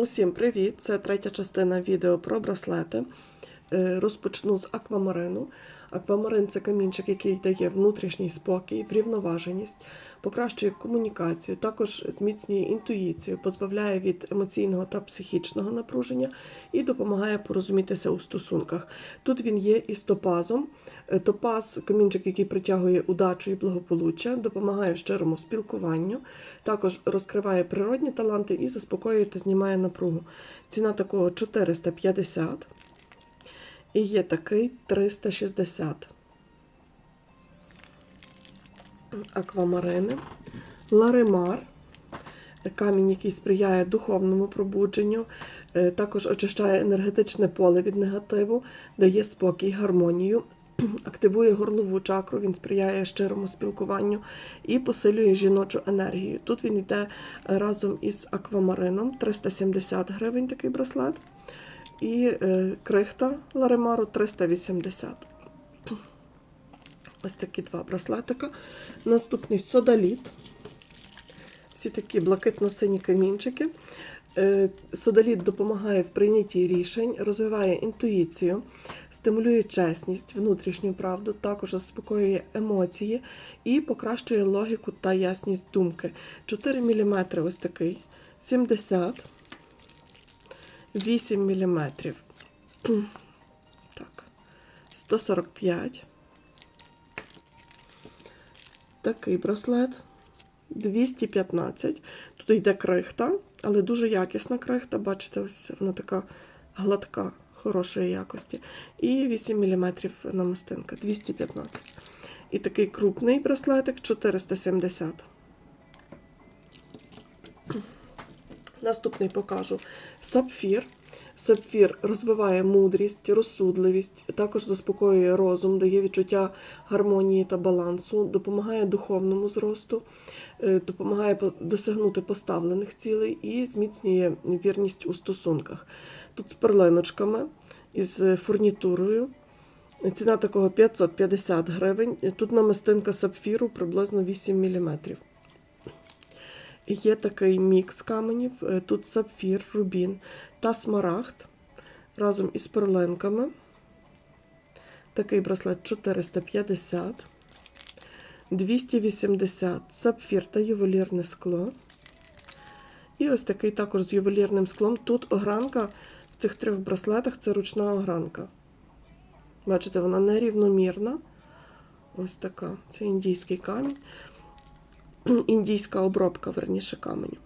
Усім привіт! Це третя частина відео про браслети. Е, Розпочну з аквамарину. Аквамарин це камінчик, який дає внутрішній спокій, врівноваженість, покращує комунікацію, також зміцнює інтуїцію, позбавляє від емоційного та психічного напруження і допомагає порозумітися у стосунках. Тут він є із топазом. Е, Топаз камінчик, який притягує удачу і благополуччя, допомагає в щирому спілкуванню, також розкриває природні таланти і заспокоює та знімає напругу. Ціна такого 450 і є такий 360. Аквамарини, ларимар, камінь, який сприяє духовному пробудженню, е, також очищає енергетичне поле від негативу, дає спокій, гармонію, активує горлову чакру, він сприяє щирому спілкуванню і посилює жіночу енергію. Тут він йде разом із аквамарином 370 гривень такий браслет. І е, крихта Ларемару 380. Ось такі два браслетика. Наступний содаліт. Всі такі блакитно-сині камінчики. Е, Содаліт допомагає в прийнятті рішень, розвиває інтуїцію, стимулює чесність, внутрішню правду, також заспокоює емоції і покращує логіку та ясність думки. 4 мм ось такий, 70 8 мм. Так, 145. Такий браслет 215. Тут йде крихта, але дуже якісна крихта. Бачите, ось вона така гладка, хорошої якості. І 8 мм намистинка 215. І такий крупний браслетик 470. Наступний покажу сапфір. Сапфір розвиває мудрість, розсудливість, також заспокоює розум, дає відчуття гармонії та балансу, допомагає духовному зросту, е, допомагає досягнути поставлених цілей і зміцнює вірність у стосунках. Тут з перлиночками, із фурнітурою. Ціна такого 550 гривень. Тут намистинка сапфіру приблизно 8 мм. Є такий мікс каменів. Е, Тут сапфір, рубін та смарагд разом із перлинками. Такий браслет 450, 280 сапфір та ювелірне скло. І ось такий також з ювелірним склом. Тут огранка в цих трьох браслетах це ручна огранка. Бачите, вона нерівномірна. Ось така. Це індійський камінь індійська обробка, верніше каменю.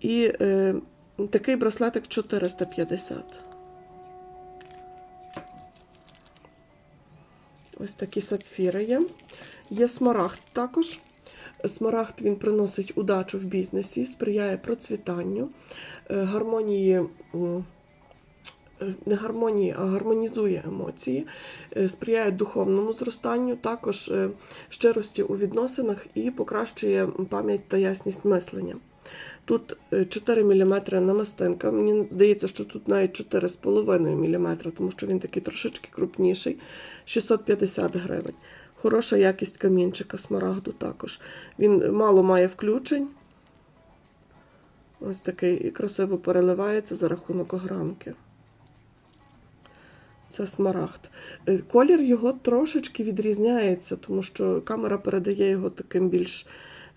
І е, такий браслетик 450. Ось такі сапфіри є. Є смарагд також. Смарагд він приносить удачу в бізнесі, сприяє процвітанню, е, гармонії. Е, Не гармонії, а гармонізує емоції, е, сприяє духовному зростанню, також е, щирості у відносинах і покращує пам'ять та ясність мислення. Тут е, 4 мм намистинка. Мені здається, що тут навіть 4,5 мм, тому що він такий трошечки крупніший. 650 гривень. Хороша якість камінчика смарагду також. Він мало має включень. Ось такий і красиво переливається за рахунок огранки. Це смарагд. Е, Колір його трошечки відрізняється, тому що камера передає його таким більш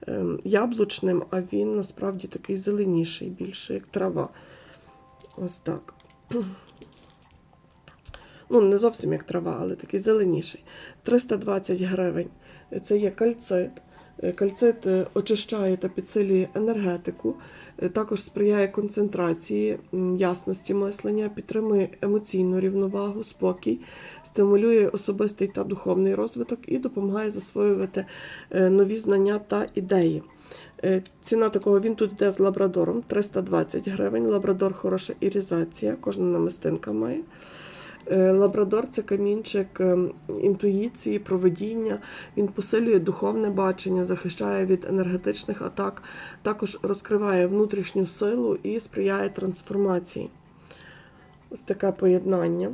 ем, яблучним, а він насправді такий зеленіший, більше як трава. Ось так. Ну, не зовсім як трава, але такий зеленіший. 320 гривень. Це є кальцит. Е, Кальцит е, очищає та підсилює енергетику, також сприяє концентрації, ясності мислення, підтримує емоційну рівновагу, спокій, стимулює особистий та духовний розвиток і допомагає засвоювати е, нові знання та ідеї. Е, Ціна такого він тут йде з лабрадором 320 гривень. Лабрадор хороша ірізація, кожна намистинка має. Е, Лабрадор це камінчик ем, інтуїції, проведіння. Він посилює духовне бачення, захищає від енергетичних атак, також розкриває внутрішню силу і сприяє трансформації. Ось таке поєднання.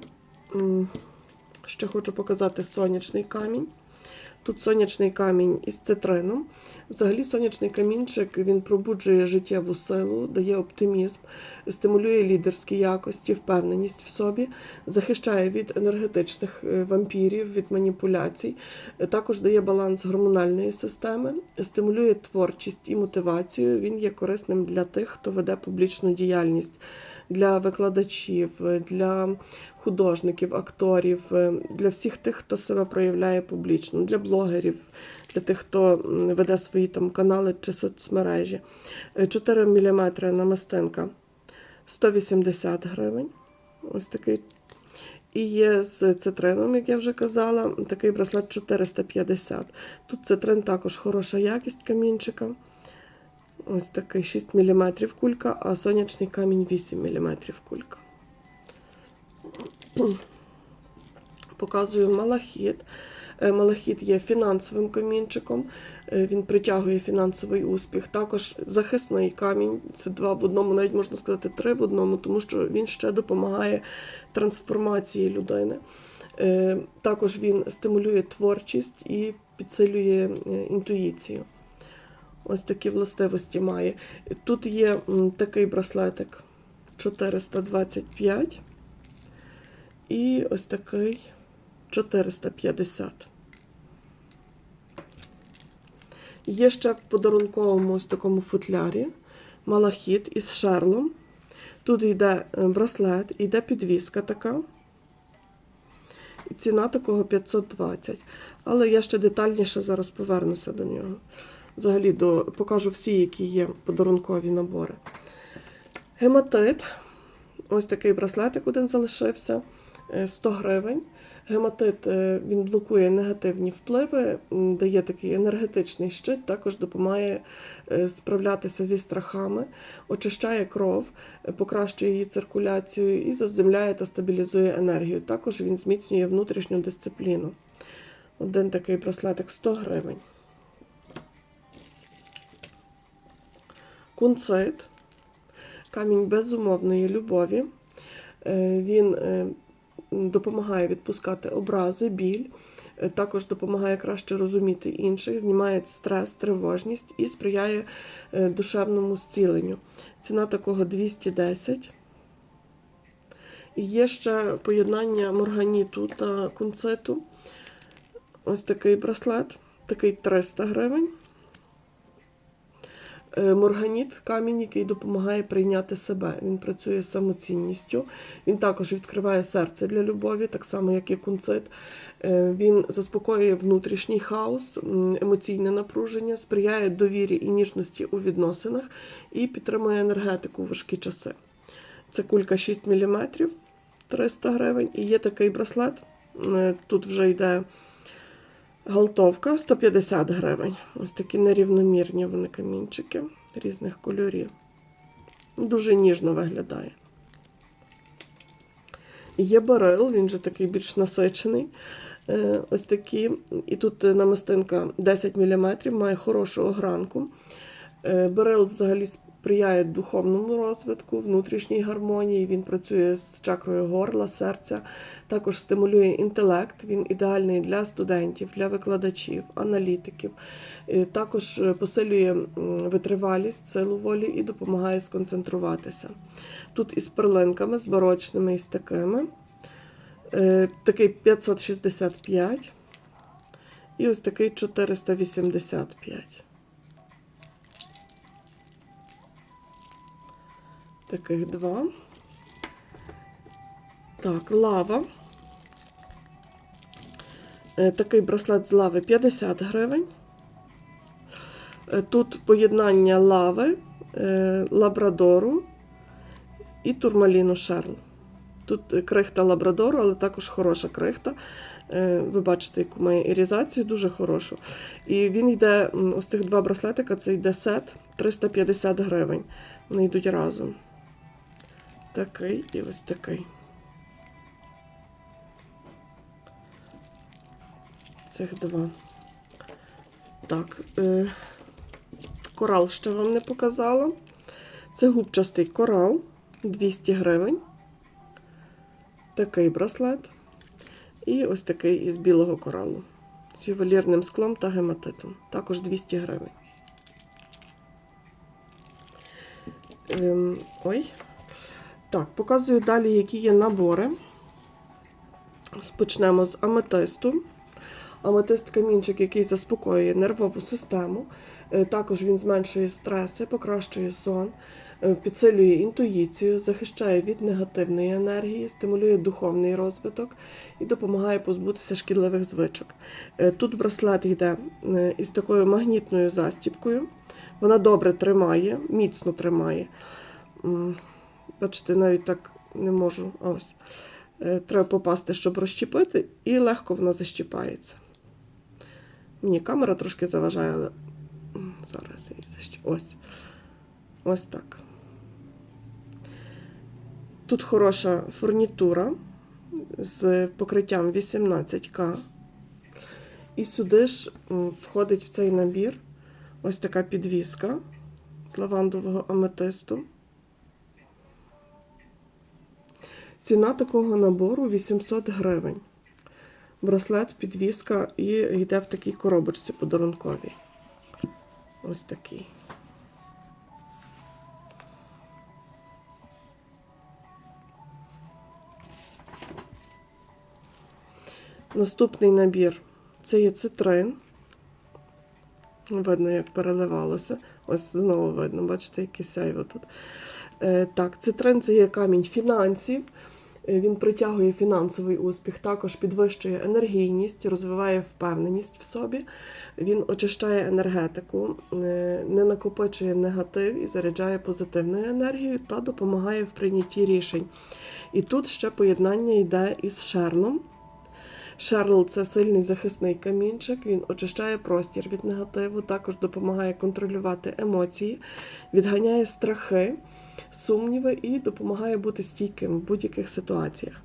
Ще хочу показати сонячний камінь. Тут сонячний камінь із цитрином. Взагалі, сонячний камінчик він пробуджує життєву силу, дає оптимізм, стимулює лідерські якості, впевненість в собі, захищає від енергетичних е, вампірів, від маніпуляцій, Е, також дає баланс гормональної системи, стимулює творчість і мотивацію. Він є корисним для тих, хто веде публічну діяльність, для викладачів, е, для художників, акторів, е, для всіх тих, хто себе проявляє публічно, для блогерів, для тих, хто веде свої там канали чи соцмережі. Е, 4 мм намистинка 180 гривень. Ось такий. І є з цитрином, як я вже казала, такий браслет 450. Тут цитрин також хороша якість камінчика. Ось такий 6 мм кулька, а сонячний камінь 8 мм кулька. Показую малахіт. Е, Малахіт є фінансовим камінчиком, е, він притягує фінансовий успіх. Також захисний камінь, це два в одному, навіть можна сказати, три в одному, тому що він ще допомагає трансформації людини. Е, Також він стимулює творчість і підсилює інтуїцію. Ось такі властивості має. Тут є такий браслетик 425 і ось такий 450. Є ще в подарунковому ось такому футлярі малахіт із шерлом. Тут йде е, браслет, йде підвіска така. І ціна такого 520. Але я ще детальніше зараз повернуся до нього. Взагалі до, покажу всі, які є подарункові набори. Гематит. Ось такий браслетик один залишився. е, 100 гривень. Гематит е, він блокує негативні впливи, дає такий енергетичний щит, також допомагає е, справлятися зі страхами, очищає кров, е, покращує її циркуляцію і заземляє та стабілізує енергію. Також він зміцнює внутрішню дисципліну. Один такий браслетик 100 гривень. Кунцит. Камінь безумовної любові. Е, Він е, допомагає відпускати образи, біль, е, також допомагає краще розуміти інших, знімає стрес, тривожність і сприяє душевному зціленню. Ціна такого 210. І є ще поєднання морганіту та кунциту. Ось такий браслет, такий 300 гривень. Е, Морганіт камінь, який допомагає прийняти себе. Він працює з самоцінністю. Він також відкриває серце для любові, так само, як і кунцит. Е, Він заспокоює внутрішній хаос, емоційне напруження, сприяє довірі і ніжності у відносинах і підтримує енергетику у важкі часи. Це кулька 6 мм, 300 гривень. І є такий браслет. е, Тут вже йде Галтовка 150 гривень. Ось такі нерівномірні вони камінчики різних кольорів. Дуже ніжно виглядає. Є барел, він же такий більш насичений. Е, Ось такі. І тут намистинка 10 мм, має хорошу огранку. Е, Берил взагалі сприяє духовному розвитку, внутрішній гармонії. Він працює з чакрою горла, серця, також стимулює інтелект. Він ідеальний для студентів, для викладачів, аналітиків. Е, Також е, посилює витривалість, силу волі і допомагає сконцентруватися. Тут із перлинками, з барочними і з такими. Такий 565 і ось такий 485. Таких два. Так, лава. Е, Такий браслет з лави 50 гривень. Е, Тут поєднання лави, е, лабрадору і турмаліну шерл. Тут крихта лабрадору, але також хороша крихта. Ви бачите, яку має ірізацію, дуже хорошу. І він йде, ось цих два браслетика, це йде сет 350 гривень. Вони йдуть разом. Такий і ось такий. Цих два. Так, е, корал ще вам не показала. Це губчастий корал 200 гривень. Такий браслет. І ось такий із білого коралу. з ювелірним склом та гематитом. Також 200 гривень. Ем, ой. Так, показую далі, які є набори. Почнемо з аметисту. Аметист камінчик, який заспокоює нервову систему. Е, Також він зменшує стреси, покращує сон, е, підсилює інтуїцію, захищає від негативної енергії, стимулює духовний розвиток і допомагає позбутися шкідливих звичок. Е, Тут браслет йде із такою магнітною застіпкою. Вона добре тримає, міцно тримає. Бачите, навіть так не можу. Ось. Е, Треба попасти, щоб розщепити, і легко вона защіпається. Мені камера трошки заважає, але зараз її защіп... Ось. Ось так. Тут хороша фурнітура з покриттям 18К. І сюди ж входить в цей набір ось така підвіска з лавандового аметисту. Ціна такого набору 800 гривень. Браслет, підвіска і йде в такій коробочці подарунковій. Ось такий. Наступний набір це є цитрин. Видно, як переливалося. Ось знову видно, бачите, яке сяйво тут. Е, так, цитрин це є камінь фінансів. Е, Він притягує фінансовий успіх, також підвищує енергійність, розвиває впевненість в собі. Він очищає енергетику, е, не накопичує негатив і заряджає позитивною енергією та допомагає в прийнятті рішень. І тут ще поєднання йде із шерлом. Шерл це сильний захисний камінчик. Він очищає простір від негативу, також допомагає контролювати емоції, відганяє страхи, сумніви і допомагає бути стійким в будь-яких ситуаціях.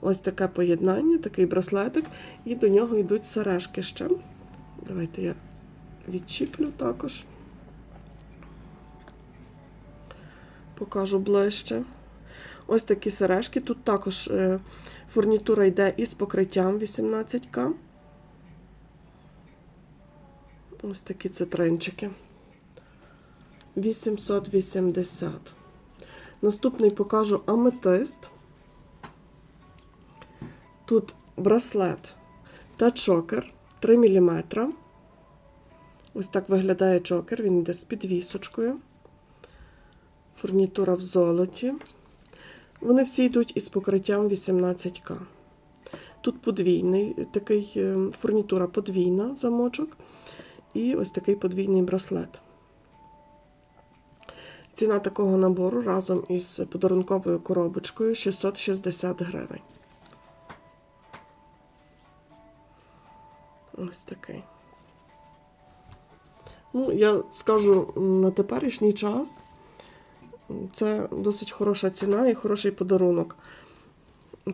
Ось таке поєднання, такий браслетик, і до нього йдуть сережки ще. Давайте я відчіплю також. Покажу ближче. Ось такі сережки. Тут також е, фурнітура йде із покриттям 18К. Ось такі цитринчики. 880. Наступний покажу аметист. Тут браслет та чокер 3 мм. Ось так виглядає чокер, він йде з підвісочкою. Фурнітура в золоті. Вони всі йдуть із покриттям 18К. Тут подвійний такий е, фурнітура подвійна замочок. І ось такий подвійний браслет. Ціна такого набору разом із подарунковою коробочкою 660 гривень. Ось такий. Ну, я скажу на теперішній час. Це досить хороша ціна і хороший подарунок.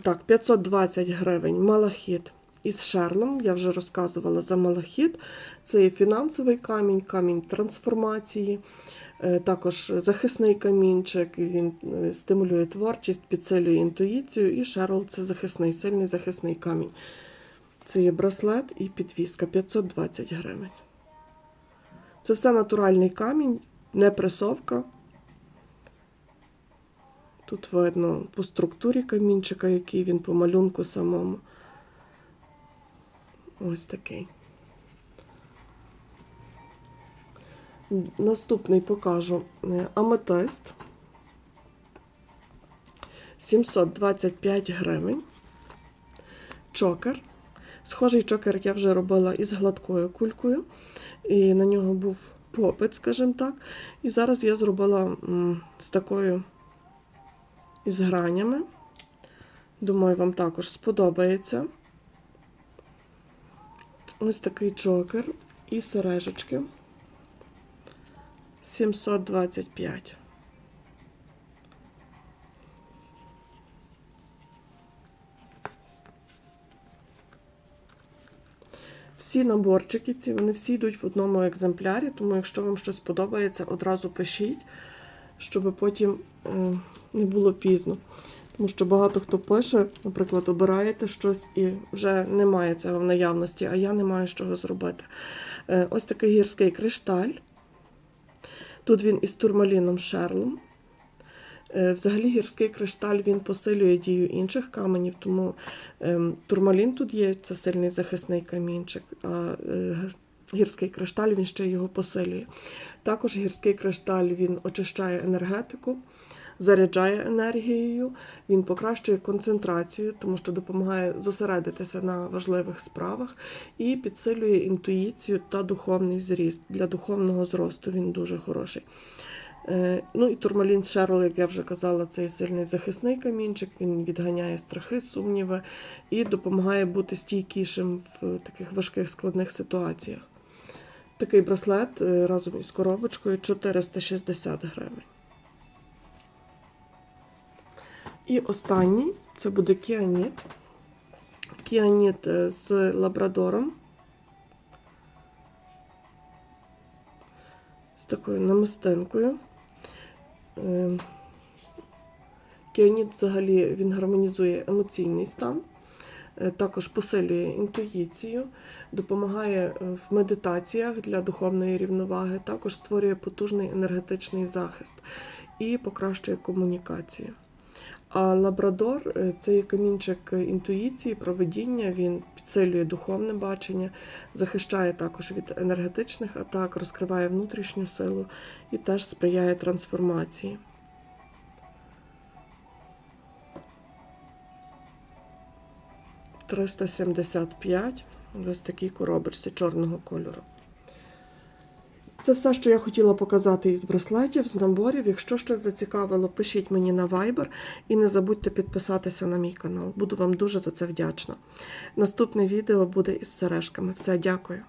Так, 520 гривень малахіт із шерлом. Я вже розказувала за малахіт. Це є фінансовий камінь, камінь трансформації, також захисний камінчик. Він е, стимулює творчість, підсилює інтуїцію. І шерл це захисний, сильний захисний камінь. Це є браслет і підвіска 520 гривень. Це все натуральний камінь, не пресовка. Тут видно по структурі камінчика, який він по малюнку самому. Ось такий. Наступний покажу е, аметист. 725 гривень. Чокер. Схожий чокер я вже робила із гладкою кулькою, і на нього був попит, скажімо так. І зараз я зробила з такою із гранями. Думаю, вам також сподобається. Ось такий чокер і сережечки. 725. Всі наборчики ці, вони всі йдуть в одному екземплярі, тому якщо вам щось подобається, одразу пишіть, щоб потім е, не було пізно. Тому що багато хто пише, наприклад, обираєте щось і вже немає цього в наявності, а я не маю з чого зробити. Е, Ось такий гірський кришталь. Тут він із турмаліном шерлом. Е, Взагалі гірський кришталь він посилює дію інших каменів, тому ем, турмалін тут є, це сильний захисний камінчик, а е, гірський кришталь він ще його посилює. Також гірський кришталь він очищає енергетику, заряджає енергією, він покращує концентрацію, тому що допомагає зосередитися на важливих справах і підсилює інтуїцію та духовний зріст. Для духовного зросту він дуже хороший. Е, Ну і турмалін Шерл, як я вже казала, це сильний захисний камінчик, він відганяє страхи, сумніви і допомагає бути стійкішим в таких важких складних ситуаціях. Такий браслет е, разом із коробочкою 460 гривень. І останній це буде кіаніт. Кіаніт е, з лабрадором. З такою намистинкою. Е, Кіаніт взагалі він гармонізує емоційний стан, е, також посилює інтуїцію, допомагає в медитаціях для духовної рівноваги, також створює потужний енергетичний захист і покращує комунікацію. А лабрадор е, це є камінчик інтуїції, проведіння, він підсилює духовне бачення, захищає також від енергетичних атак, розкриває внутрішню силу і теж сприяє трансформації. «375» в ось такій коробочці чорного кольору. Це все, що я хотіла показати із браслетів, з наборів. Якщо щось зацікавило, пишіть мені на Viber і не забудьте підписатися на мій канал. Буду вам дуже за це вдячна. Наступне відео буде із сережками. Все, дякую.